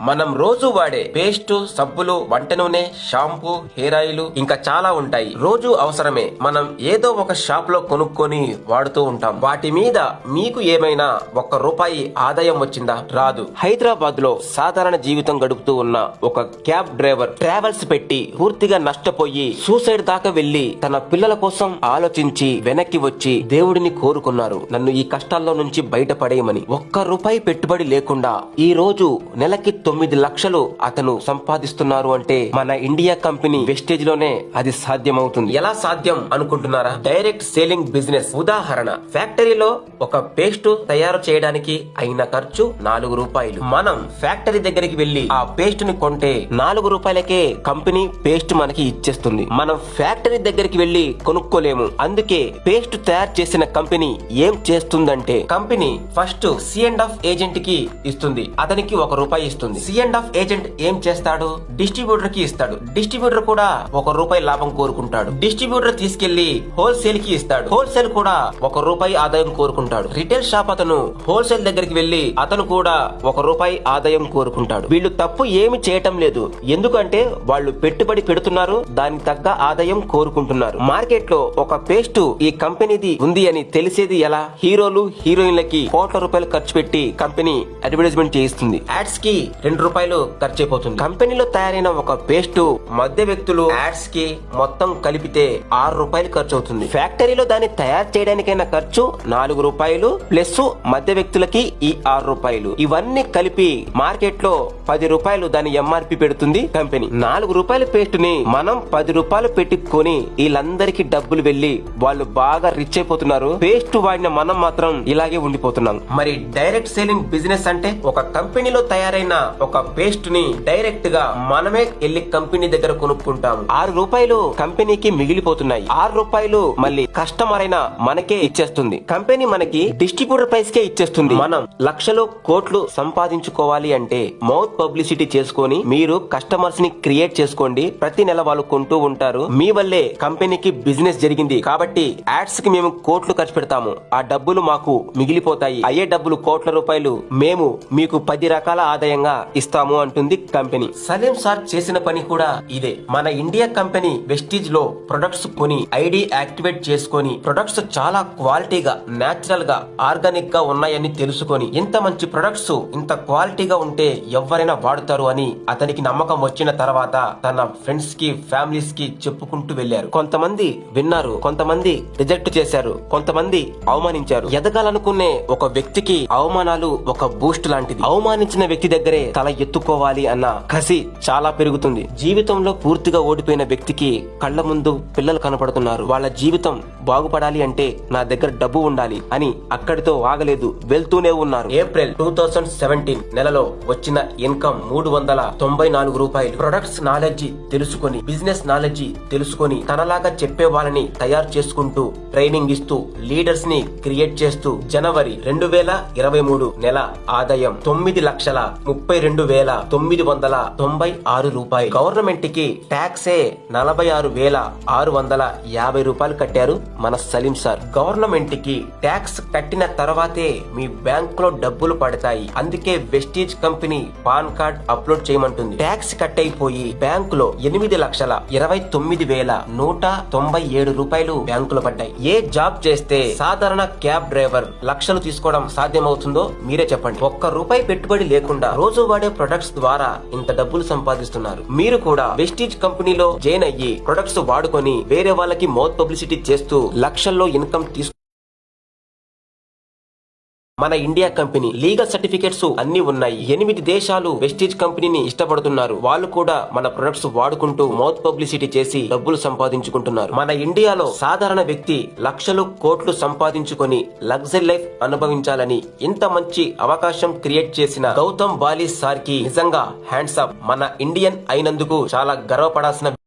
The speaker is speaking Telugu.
మనం రోజు వాడే పేస్ట్ సబ్బులు వంట నూనె షాంపూ హెయిర్ ఆయిల్ ఇంకా చాలా ఉంటాయి. రోజు అవసరమే. మనం ఏదో ఒక షాప్లో కొనుక్కొని వాడుతూ ఉంటాం. వాటి మీద మీకు ఏమైనా ఒక్క రూపాయి ఆదాయం వచ్చిందా? రాదు. హైదరాబాద్లో సాధారణ జీవితం గడుపుతూ ఉన్న ఒక క్యాబ్ డ్రైవర్ ట్రావెల్స్ పెట్టి పూర్తిగా నష్టపోయి సూసైడ్ దాకా వెళ్ళి తన పిల్లల కోసం ఆలోచించి వెనక్కి వచ్చి దేవుడిని కోరుకున్నారు. నన్ను ఈ కష్టాల్లో నుంచి బయటపడేయమని. ఒక్క రూపాయి పెట్టుబడి లేకుండా ఈ రోజు నెలకి తొమ్మిది లక్షలు అతను సంపాదిస్తున్నారు అంటే మన ఇండియా కంపెనీ వెస్టేజ్లోనే అది సాధ్యమవుతుంది. ఎలా సాధ్యం అనుకుంటున్నారా? డైరెక్ట్ సేలింగ్ బిజినెస్ ఉదాహరణ ఫ్యాక్టరీలో ఒక పేస్ట్ తయారు చేయడానికి అయిన ఖర్చు నాలుగు రూపాయలు. మనం ఫ్యాక్టరీ దగ్గరికి వెళ్ళి ఆ పేస్ట్ని కొంటే నాలుగు రూపాయలకే కంపెనీ పేస్ట్ మనకి ఇచ్చేస్తుంది. మనం ఫ్యాక్టరీ దగ్గరికి వెళ్ళి కొనుక్కోలేము. అందుకే పేస్ట్ తయారు చేసిన కంపెనీ ఏం చేస్తుందంటే company first C and F ఏజెంట్కి ఇస్తుంది. అతనికి ఒక రూపాయి ఇస్తుంది. సి అండ్ ఆఫ్ ఏజెంట్ ఏం చేస్తాడు? డిస్ట్రిబ్యూటర్కి ఇస్తాడు. డిస్ట్రిబ్యూటర్ కూడా ఒక రూపాయి లాభం కోరుకుంటాడు. డిస్ట్రిబ్యూటర్ తీసుకెళ్ళి హోల్సేల్కి ఇస్తాడు. హోల్సేల్ కూడా ఒక రూపాయి ఆదాయం కోరుకుంటాడు. రిటైల్ షాప్ అతను హోల్సేల్ దగ్గరికి వెళ్ళి అతను కూడా ఒక రూపాయి ఆదాయం కోరుకుంటాడు. వీళ్ళు తప్పు ఏమి చేయటం లేదు. ఎందుకంటే వాళ్ళు పెట్టుబడి పెడుతున్నారు దానికి తగ్గ ఆదాయం కోరుకుంటున్నారు. మార్కెట్లో ఒక పేస్ట్ ఈ కంపెనీది ఉంది అని తెలిసేది ఎలా? హీరోలు హీరోయిన్లకి కోట్ల రూపాయలు ఖర్చు పెట్టి కంపెనీ అడ్వర్టైజ్మెంట్ చేయిస్తుంది. యాడ్స్కి రెండు రూపాయలు ఖర్చు అయిపోతుంది. కంపెనీలో తయారైన ఒక పేస్ట్ మధ్య వ్యక్తులు యాడ్స్కి మొత్తం కలిపితే ఆరు రూపాయలు ఖర్చు అవుతుంది. ఫ్యాక్టరీలో దాన్ని తయారు చేయడానికైనా ఖర్చు నాలుగు రూపాయలు ప్లస్ మధ్య వ్యక్తులకి ఈ ఆరు రూపాయలు. ఇవన్నీ కలిపి మార్కెట్లో పది రూపాయలు దాని ఎంఆర్పి పెడుతుంది కంపెనీ. నాలుగు రూపాయల పేస్ట్ని మనం పది రూపాయలు పెట్టుకొని వీళ్ళందరికీ డబ్బులు వెళ్ళి వాళ్ళు బాగా రిచ్ అయిపోతున్నారు. పేస్ట్ వాడిన మనం మాత్రం ఇలాగే ఉండిపోతున్నాం. మరి డైరెక్ట్ సేలింగ్ బిజినెస్ అంటే ఒక కంపెనీలో తయారైన ఒక పేస్ట్ని డైరెక్ట్గా మనమే వెళ్ళి కంపెనీ దగ్గర కొనుక్కుంటాం ఆరు రూపాయలు కంపెనీకి మిగిలిపోతున్నాయి. ఆరు రూపాయలు మళ్ళీ కస్టమర్ అయినా మనకే ఇచ్చేస్తుంది. కంపెనీ మనకి డిస్ట్రిబ్యూటర్ ప్రైస్ కే ఇచ్చేస్తుంది. మనం లక్షలు కోట్లు సంపాదించుకోవాలి అంటే మౌత్ పబ్లిసిటీ చేసుకొని మీరు కస్టమర్స్ని క్రియేట్ చేసుకోండి. ప్రతి నెల వాళ్ళు కొంటూ ఉంటారు. మీ వల్లే కంపెనీకి బిజినెస్ జరిగింది. కాబట్టి యాడ్స్కి మేము కోట్లు ఖర్చు పెడతాము. ఆ డబ్బులు మాకు మిగిలిపోతాయి. అయ్యే డబ్బులు కోట్ల రూపాయలు మేము మీకు పది రకాల ఆదాయంగా ఇస్తాము అంటుంది కంపెనీ. సలీం సార్ చేసిన పని కూడా ఇదే. మన ఇండియా కంపెనీ వెస్టీజ్లో ప్రొడక్ట్స్ కొని ఐడి యాక్టివేట్ చేసుకొని ప్రొడక్ట్స్ చాలా క్వాలిటీగా నేచురల్గా ఆర్గానిక్గా ఉన్నాయని తెలుసుకొని ఇంత మంచి ప్రొడక్ట్స్ ఇంత క్వాలిటీగా ఉంటే ఎవరైనా వాడుతారు అని అతనికి నమ్మకం వచ్చిన తర్వాత తన ఫ్రెండ్స్కి ఫ్యామిలీస్కి చెప్పుకుంటూ వెళ్ళారు కొంతమంది విన్నారు కొంతమంది రిజెక్ట్ చేశారు కొంతమంది అవమానించారు. ఎదగాలనుకునే ఒక వ్యక్తికి అవమానాలు ఒక బూస్ట్ లాంటిది. అవమానించిన వ్యక్తి దగ్గరే తల ఎత్తుకోవాలి అన్న కసి చాలా పెరుగుతుంది. జీవితంలో పూర్తిగా ఓడిపోయిన వ్యక్తికి కళ్ళ ముందు పిల్లలు కనపడుతున్నారు. వాళ్ళ జీవితం బాగుపడాలి అంటే నా దగ్గర డబ్బు ఉండాలి అని అక్కడితో ఆగలేదు వెళ్తూనే ఉన్నారు. ఏప్రిల్ టూ థౌసండ్ సెవెంటీన్ నెలలో వచ్చిన ఇన్కమ్ మూడు వందల తొంభై నాలుగు రూపాయలు. ప్రొడక్ట్స్ నాలెడ్జ్ తెలుసుకొని బిజినెస్ నాలెడ్జ్ తెలుసుకొని తనలాగా చెప్పే వాళ్ళని తయారు చేసుకుంటూ ట్రైనింగ్ ఇస్తూ లీడర్స్ని క్రియేట్ చేస్తూ జనవరి రెండు వేల ఇరవై మూడు నెల ఆదాయం తొమ్మిది లక్షల ముప్పై రెండు రెండు వేల తొమ్మిది వందల తొంభై ఆరు రూపాయలు గవర్నమెంట్కి ట్యాక్సే నలభై ఆరు వేల ఆరు వందల యాభై రూపాయలు కట్టారు మన సలీం సార్. గవర్నమెంట్కి ట్యాక్స్ కట్టిన తర్వాతే మీ బ్యాంక్లో డబ్బులు పడతాయి. అందుకే Vestige company PAN card upload చేయమంటుంది. Tax cut అయిపోయి బ్యాంక్లో ఎనిమిది లక్షల ఇరవై తొమ్మిది వేల నూట తొంభై ఏడు రూపాయలు బ్యాంకులో పడ్డాయి. ఏ జాబ్ చేస్తే సాధారణ క్యాబ్ డ్రైవర్ లక్షలు తీసుకోవడం సాధ్యమవుతుందో మీరే చెప్పండి. ఒక్క రూపాయి పెట్టుబడి లేకుండా రోజు వాడే ప్రొడక్ట్స్ ద్వారా ఇంత డబ్బులు సంపాదిస్తున్నారు. మీరు కూడా వెస్టీజ్ కంపెనీలో జాయిన్ అయ్యి ప్రొడక్ట్స్ వాడుకొని వేరే వాళ్ళకి మౌత్ పబ్లిసిటీ చేస్తూ లక్షల్లో ఇన్కమ్ తీసుకు మన ఇండియా కంపెనీ లీగల్ సర్టిఫికేట్స్ అన్ని ఉన్నాయి. ఎనిమిది దేశాలు వెస్టీజ్ కంపెనీని ఇష్టపడుతున్నారు. వాళ్ళు కూడా మన ప్రొడక్ట్స్ వాడుకుంటూ మౌత్ పబ్లిసిటీ చేసి డబ్బులు సంపాదించుకుంటున్నారు. మన ఇండియాలో సాధారణ వ్యక్తి లక్షలు కోట్లు సంపాదించుకొని లగ్జరీ లైఫ్ అనుభవించాలని ఇంత మంచి అవకాశం క్రియేట్ చేసిన గౌతమ్ బాలి సార్కి నిజంగా హ్యాండ్స్ అప్. మన ఇండియన్ అయినందుకు చాలా గర్వపడాల్సిన